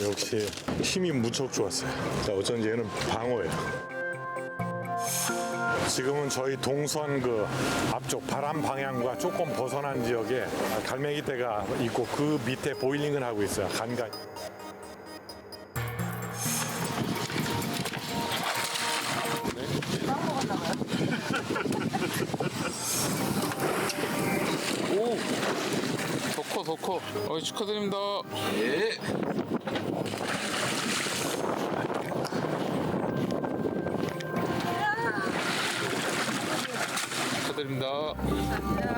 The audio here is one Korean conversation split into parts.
역시 힘이 무척 좋았어요. 자, 어쩐지 얘는 방어예요. 지금은 저희 동선 그 앞쪽 바람 방향과 조금 벗어난 지역에 갈매기 떼가 있고 그 밑에 보일링을 하고 있어요. 간간히. 어, 축하드립니다. 예. 축하드립니다.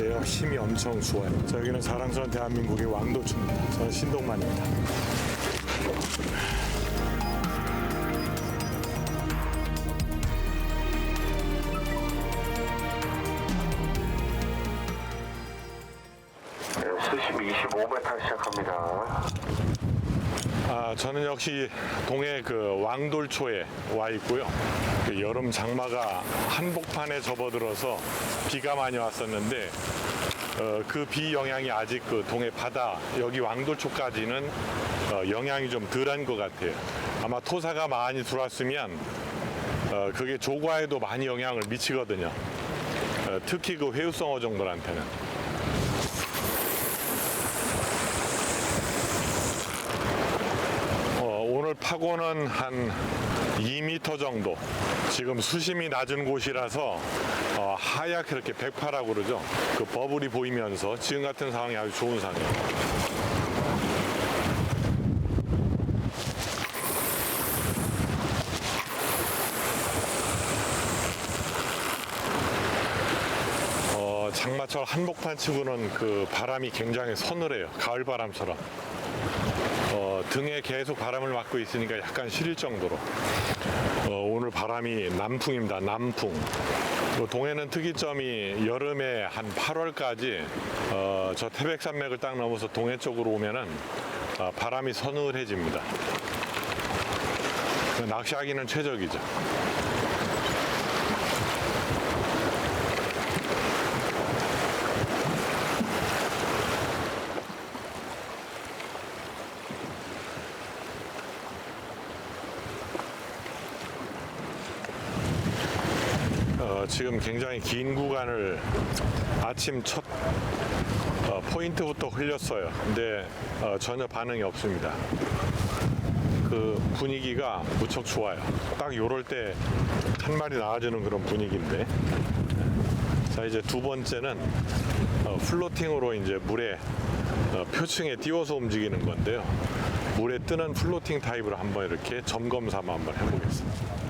방어인데요. 힘이 엄청 좋아요. 저기는 사랑스러운 대한민국의 왕도초입니다. 저는 신동만입니다. 수심이 25m 시작합니다. 아, 저는 역시 동해 그 왕돌초에 와 있고요. 그 여름 장마가 한복판에 접어들어서 비가 많이 왔었는데 어, 그비 영향이 아직 그 동해 바다 여기 왕돌초까지는 어, 영향이 좀 덜한 것 같아요. 아마 토사가 많이 들어왔으면 어, 그게 조과에도 많이 영향을 미치거든요. 어, 특히 그 회유성 어종들한테는. 어, 오늘 파고는 한 2m 정도. 지금 수심이 낮은 곳이라서 어, 하얗게 이렇게 백파라고 그러죠. 그 버블이 보이면서 지금 같은 상황이 아주 좋은 상황이에요. 어, 장마철 한복판 치고는 그 바람이 굉장히 서늘해요. 가을 바람처럼. 어, 등에 계속 바람을 맞고 있으니까 약간 시릴 정도로 어, 오늘 바람이 남풍입니다. 남풍. 그 동해는 특이점이 여름에 한 8월까지 어, 저 태백산맥을 딱 넘어서 동해 쪽으로 오면은 어, 바람이 서늘해집니다. 낚시하기는 최적이죠. 어, 지금 굉장히 긴 구간을 아침 첫 어, 포인트부터 흘렸어요. 근데 어, 전혀 반응이 없습니다. 그 분위기가 무척 좋아요. 딱 요럴 때 한 마리 나와주는 그런 분위기인데. 자, 이제 두 번째는 어, 플로팅으로 이제 물에 어, 표층에 띄워서 움직이는 건데요. 물에 뜨는 플로팅 타입으로 한번 이렇게 점검 삼아 한번 해보겠습니다.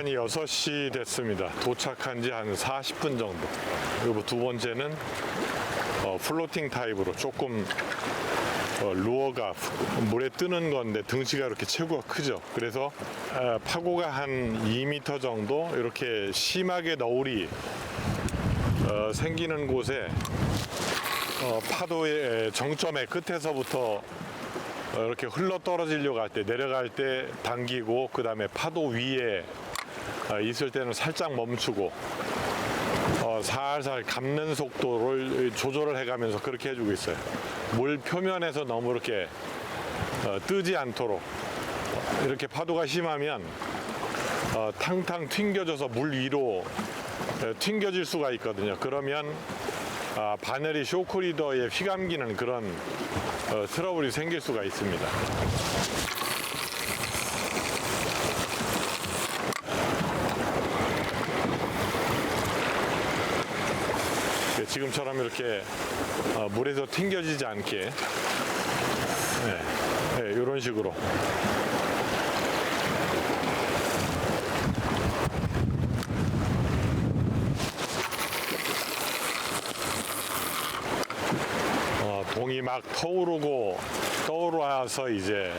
시간이 6시 됐습니다. 도착한 지 한 40분 정도. 그리고 두 번째는 어, 플로팅 타입으로 조금 어, 루어가 물에 뜨는 건데 등치가 이렇게 체구가 크죠. 그래서 어, 파고가 한 2m 정도 이렇게 심하게 너울이 어, 생기는 곳에 어, 파도의 정점의 끝에서부터 어, 이렇게 흘러 떨어지려고 할 때 내려갈 때 당기고 그 다음에 파도 위에 어, 있을 때는 살짝 멈추고 어, 살살 감는 속도를 조절을 해가면서 그렇게 해주고 있어요. 물 표면에서 너무 이렇게 어, 뜨지 않도록 이렇게 파도가 심하면 어, 탕탕 튕겨져서 물 위로 어, 튕겨질 수가 있거든요. 그러면 아, 바늘이 쇼크리더에 휘감기는 그런 어, 트러블이 생길 수가 있습니다. 지금처럼 이렇게 어, 물에서 튕겨지지 않게. 네, 네, 이런 식으로. 어, 동이 막 터오르고 떠오르서 이제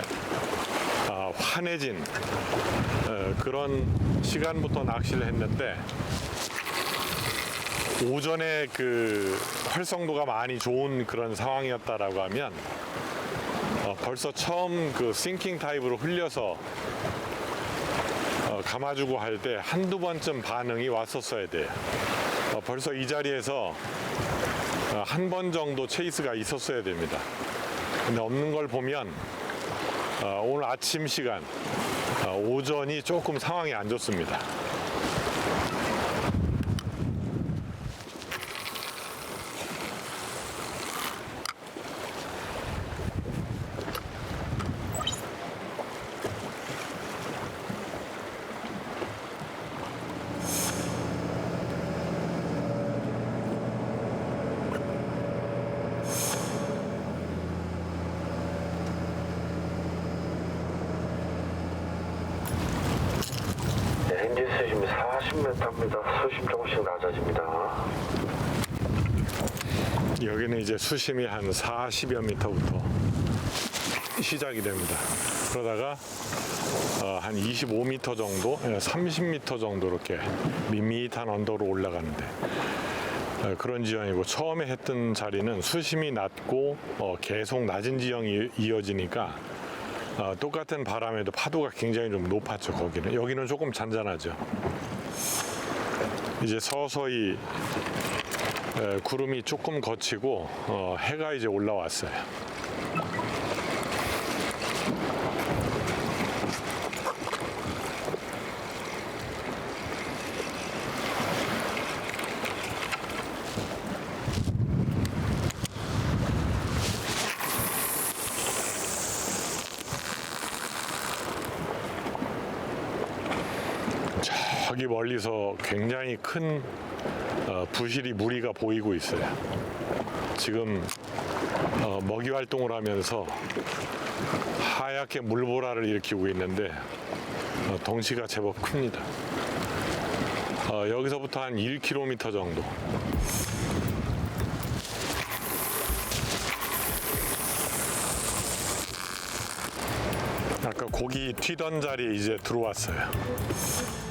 아, 환해진 어, 그런 시간부터 낚시를 했는데 오전에 그 활성도가 많이 좋은 그런 상황이었다라고 하면 어, 벌써 처음 그 싱킹 타입으로 흘려서 어, 감아주고 할 때 한두 번쯤 반응이 왔었어야 돼요. 어, 벌써 이 자리에서 어, 한번 정도 체이스가 있었어야 됩니다. 근데 없는 걸 보면 어, 오늘 아침 시간 어, 오전이 조금 상황이 안 좋습니다. 네, 현재 수심이 40m입니다. 수심 조금씩 낮아집니다. 여기는 이제 수심이 한 40여 미터부터 시작이 됩니다. 그러다가 어, 한 25m 정도, 30m 정도 이렇게 밋밋한 언더로 올라가는데 어, 그런 지형이고 처음에 했던 자리는 수심이 낮고 어, 계속 낮은 지형이 이어지니까 어, 똑같은 바람에도 파도가 굉장히 좀 높았죠 거기는 여기는 조금 잔잔하죠 이제 서서히 에, 구름이 조금 거치고 어, 해가 이제 올라왔어요. 저기 멀리서 굉장히 큰 어, 부실이 무리가 보이고 있어요. 지금 어, 먹이 활동을 하면서 하얗게 물보라를 일으키고 있는데 어, 덩치가 제법 큽니다. 어, 여기서부터 한 1km 정도. 아까 고기 튀던 자리에 이제 들어왔어요.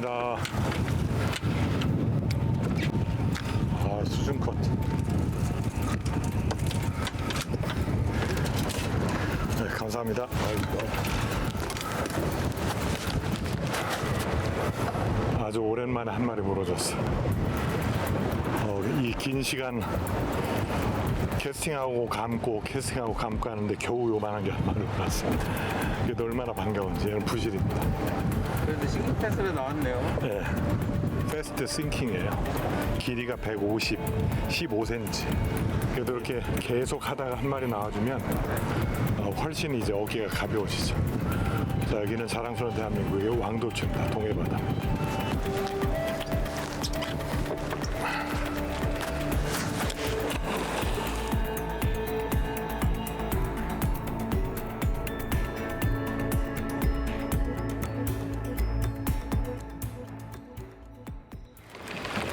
감사합니다. 아, 수준 컷. 네, 감사합니다. 아주 오랜만에 한 마리 물어줬어. 어, 이긴 시간 캐스팅하고 감고 캐스팅하고 감고 하는데 겨우 요만한 게 한 마리 올랐습니다. 이게 얼마나 반가운지 부실입니다. 그래도 싱크패스로 나왔네요. 네. 패스트 싱킹이에요. 길이가 150, 15cm. 그래도 이렇게 계속 하다가 한 마리 나와주면 어, 훨씬 이제 어깨가 가벼워지죠. 자, 여기는 자랑스러운 대한민국의 왕도초입니다. 동해바다.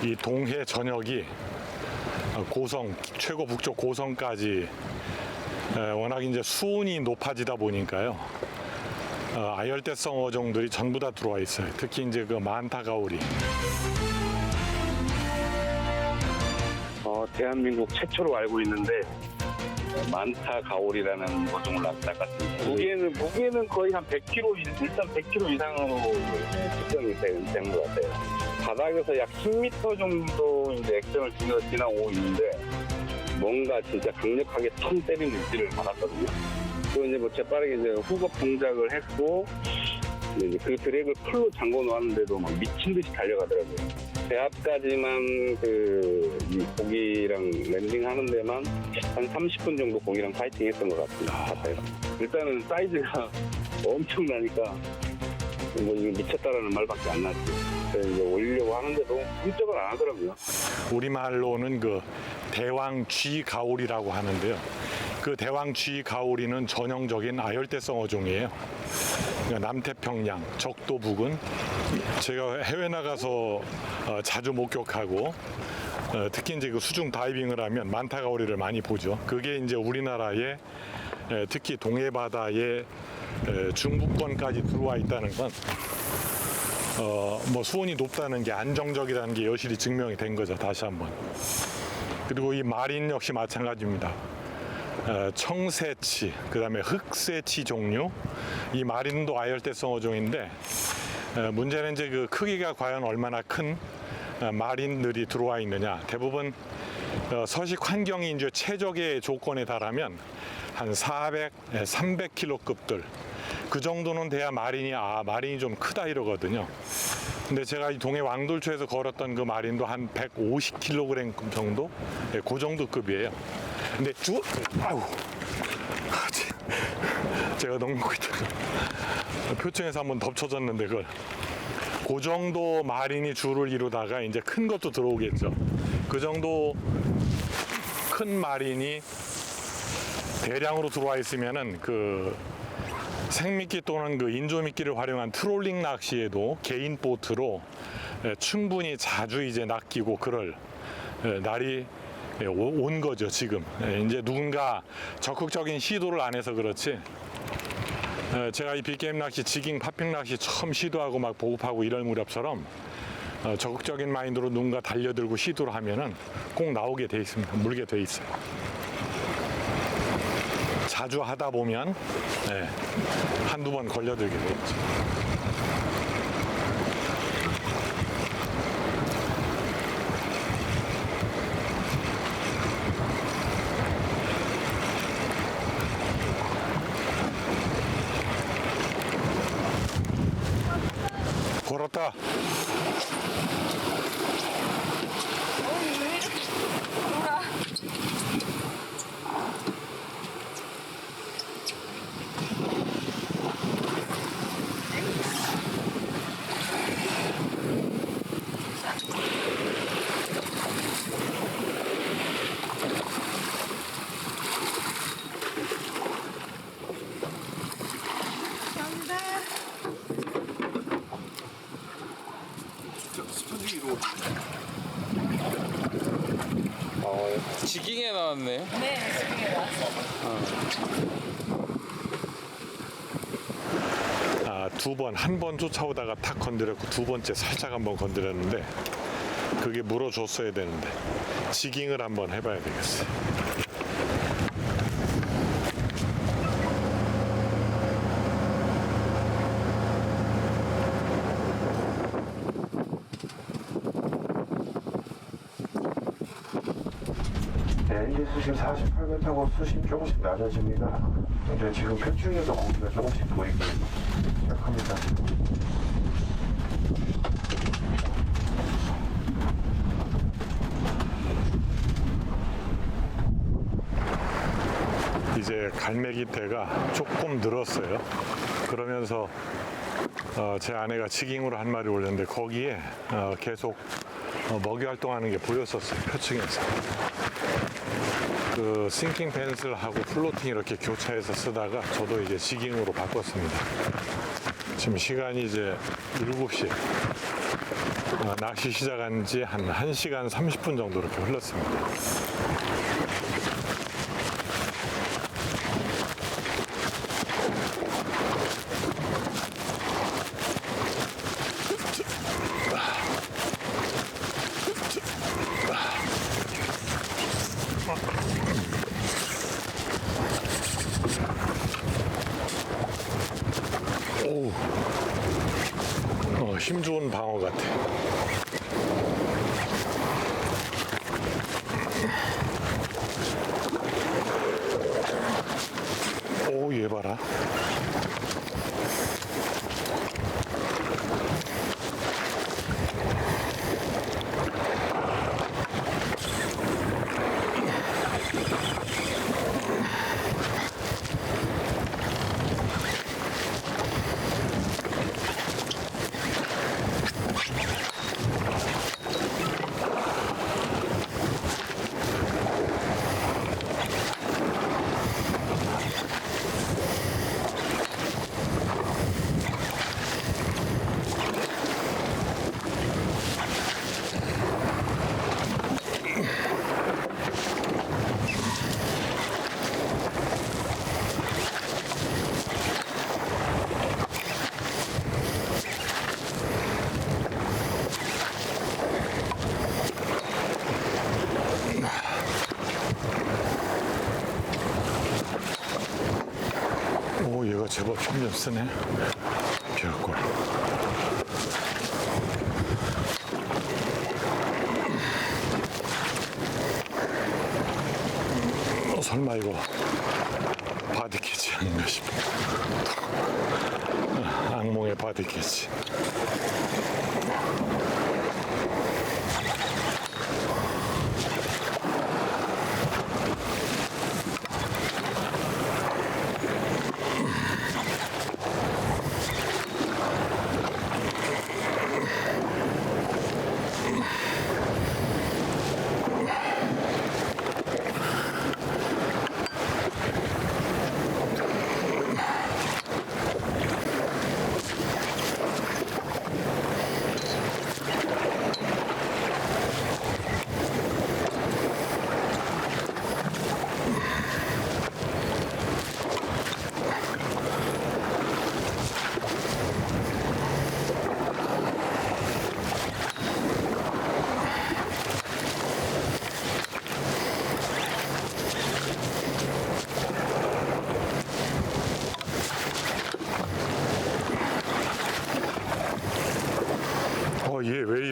이 동해 전역이 어, 고성 최고 북쪽 고성까지 에, 워낙 이제 수온이 높아지다 보니까요. 어, 아열대성 어종들이 전부 다 들어와 있어요. 특히 이제 그 만타가오리. 어, 대한민국 최초로 알고 있는데 만타 가오리라는 어종을 낳았습니다. 무게는 무게는 거의 한 100kg 일- 일단 100kg 이상으로 측정이 된것 같아요. 바닥에서 약 10m 정도 이제 액션을 지나, 지나오고 있는데 뭔가 진짜 강력하게 턴 때리는 느낌을 받았거든요. 또 이제 뭐 재빠르게 이제 후급 동작을 했고 이제 그 드랙을 풀로 잠궈 놓았는데도 막 미친 듯이 달려가더라고요. 배 앞까지만 그이 고기랑 랜딩하는 데만 한 30분 정도 고기랑 파이팅 했던 것 같습니다. 같아요. 일단은 사이즈가 엄청나니까 뭐 미쳤다라는 말밖에 안 나지. 이제 올리려고 하는데도 꼼짝을 안 하더라고요. 우리말로는 그 대왕 쥐 가오리라고 하는데요. 그 대왕 쥐 가오리는 전형적인 아열대성 어종이에요. 그러니까 남태평양, 적도 부근 제가 해외 나가서 어, 자주 목격하고 어, 특히 이제 그 수중 다이빙을 하면 만타 가오리를 많이 보죠. 그게 이제 우리나라에 에, 특히 동해 바다에 에, 중부권까지 들어와 있다는 건 어, 뭐 수온이 높다는 게 안정적이라는 게 여실히 증명이 된 거죠. 다시 한번. 그리고 이 마린 역시 마찬가지입니다. 어, 청새치, 그 다음에 흑새치 종류. 이 마린도 아열대성 어종인데 어, 문제는 이제 그 크기가 과연 얼마나 큰 어, 마린들이 들어와 있느냐. 대부분 어, 서식 환경이 이제 최적의 조건에 달하면 한 400, 300kg급들 그 정도는 돼야 마린이 아 마린이 좀 크다 이러거든요. 근데 제가 이 동해 왕돌초에서 걸었던 그 마린도 한 150kg 정도, 예, 그 정도 급이에요. 근데 쭉 아우 아, 제- 제가 너무 있다가 표층에서 한번 덮쳐졌는데 그걸 그 정도 마린이 줄을 이루다가 이제 큰 것도 들어오겠죠. 그 정도 큰 마린이 대량으로 들어와 있으면은 그 생미끼 또는 그 인조미끼를 활용한 트롤링 낚시에도 개인 보트로 예, 충분히 자주 이제 낚이고 그럴 예, 날이 예, 오- 온 거죠 지금. 예, 이제 누군가 적극적인 시도를 안 해서 그렇지 예, 제가 이 빅게임 낚시 지깅 파핑 낚시 처음 시도하고 막 보급하고 이럴 무렵처럼 어, 적극적인 마인드로 누군가 달려들고 시도를 하면은 꼭 나오게 돼 있습니다. 물게 돼 있어요 자주 하다 보면 예, 한두 번 걸려들게 되겠죠. 왔네. 네, 지금 나왔어요. 아, 두 번, 한 번 쫓아오다가 탁 건드렸고 두 번째 살짝 한번 건드렸는데 그게 물어줬어야 되는데 지깅을 한번 해봐야 되겠어요. 수심 48m고 수심 조금씩 낮아집니다. 근데 지금 표층에도 고기가 조금씩 보이기 시작합니다. 이제 갈매기 대가 조금 늘었어요. 그러면서 어, 제 아내가 치깅으로 한 마리 올렸는데 거기에 어, 계속 어, 먹이 활동하는 게 보였었어요. 표층에서. 그 싱킹 펜슬 하고 플로팅 이렇게 교차해서 쓰다가 저도 이제 지깅으로 바꿨습니다. 지금 시간이 이제 7시. 어, 낚시 시작한 지 한 1시간 30분 정도 이렇게 흘렀습니다. 오, 어, 힘 좋은 방어 같아. 오, 얘 봐라. 오, 얘가 쓰네. 별꼴. 어, 설마 이거 바디캐치 아닌가 싶어. 아, 악몽의 바디캐치. 어, 얘 왜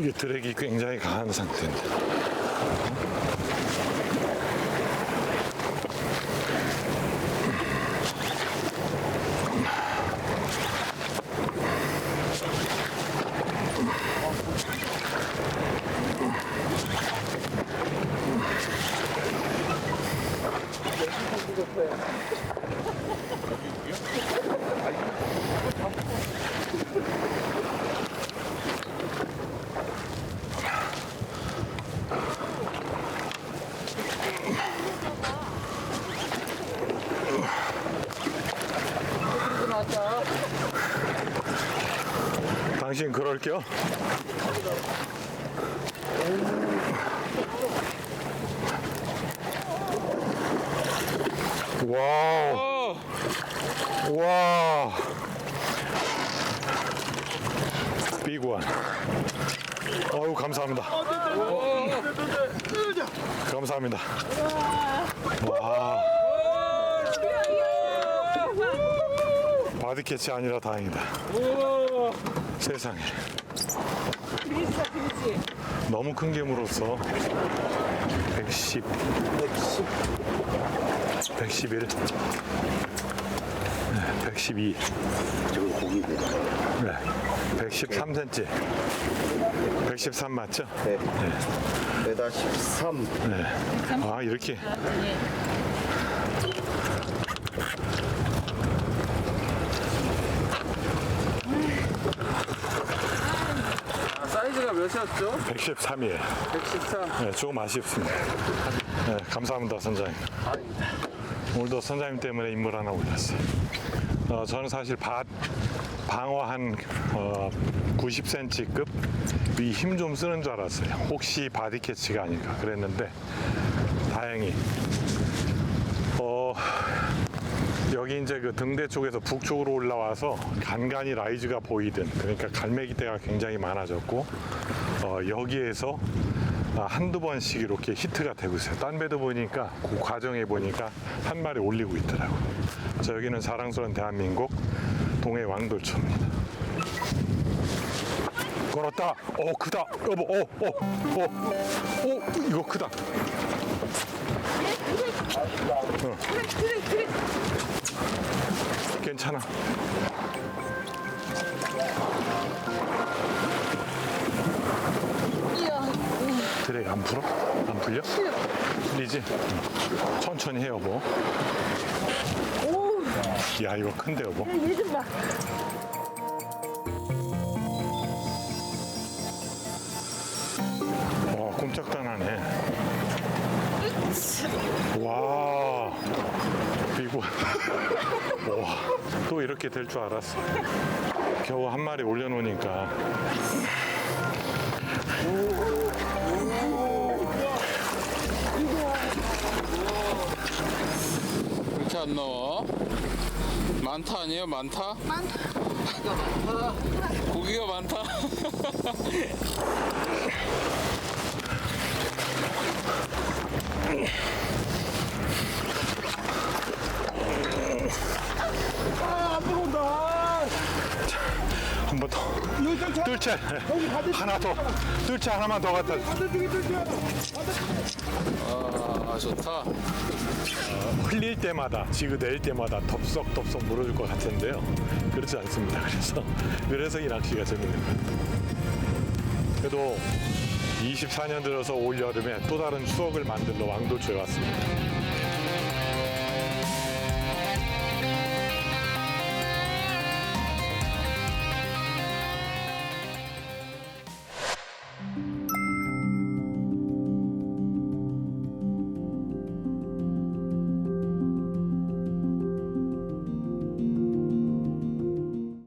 이게 드랙이 굉장히 강한 상태인데. 당신 그럴게요. 와우. 와. 비구안. 어우 감사합니다. 감사합니다. 와. 바디 캐치 아니라 다행이다. 세상에. 너무 큰게 물었어. 110. 111. 네, 112. 저거 고기고. 네. 113cm. 113 맞죠? 네. 메다 13. 네. 아, 이렇게. 사이즈가 몇이었죠? 113이에요. 113. 네, 조금 아쉽습니다. 네, 감사합니다, 선장님. 오늘도 선장님 때문에 인물 하나 올렸어요. 어, 저는 사실 바, 방어 한 어, 90cm급 이 힘 좀 쓰는 줄 알았어요. 혹시 바디 캐치가 아닐까 그랬는데 다행히 어, 여기 이제 그 등대 쪽에서 북쪽으로 올라와서 간간히 라이즈가 보이든 그러니까 갈매기대가 굉장히 많아졌고 어, 여기에서 아, 한두 번씩 이렇게 히트가 되고 있어요. 딴 배도 보니까 그 과정에 보니까 한 마리 올리고 있더라고요. 자, 여기는 자랑스러운 대한민국 동해 왕돌초입니다. 걸었다. 어, 크다. 여보, 어, 어, 어, 어, 이거 크다. 어. 괜찮아. 드랙 안 풀어? 안 풀려? 풀리지? 응. 천천히 해 여보. 야 이거 큰데 여보. 와 꼼짝도 안 하네. 와 이거 와또 이렇게 될 줄 알았어. 겨우 한 마리 올려놓으니까 이렇게 안 나와. 많다 아니에요? 많다? 많다. 고기가 많다. 한 번 더. 뜰채 하나 더. 뜰채 하나만 더 갖다. 줘. 아, 좋다. 흘릴 때마다 지그낼 때마다 덥석덥석 물어줄 것 같은데요. 그렇지 않습니다. 그래서 그래서 이 낚시가 재밌는 거예요. 그래도 24년 들어서 올 여름에 또 다른 추억을 만들러 왕돌초에 왔습니다.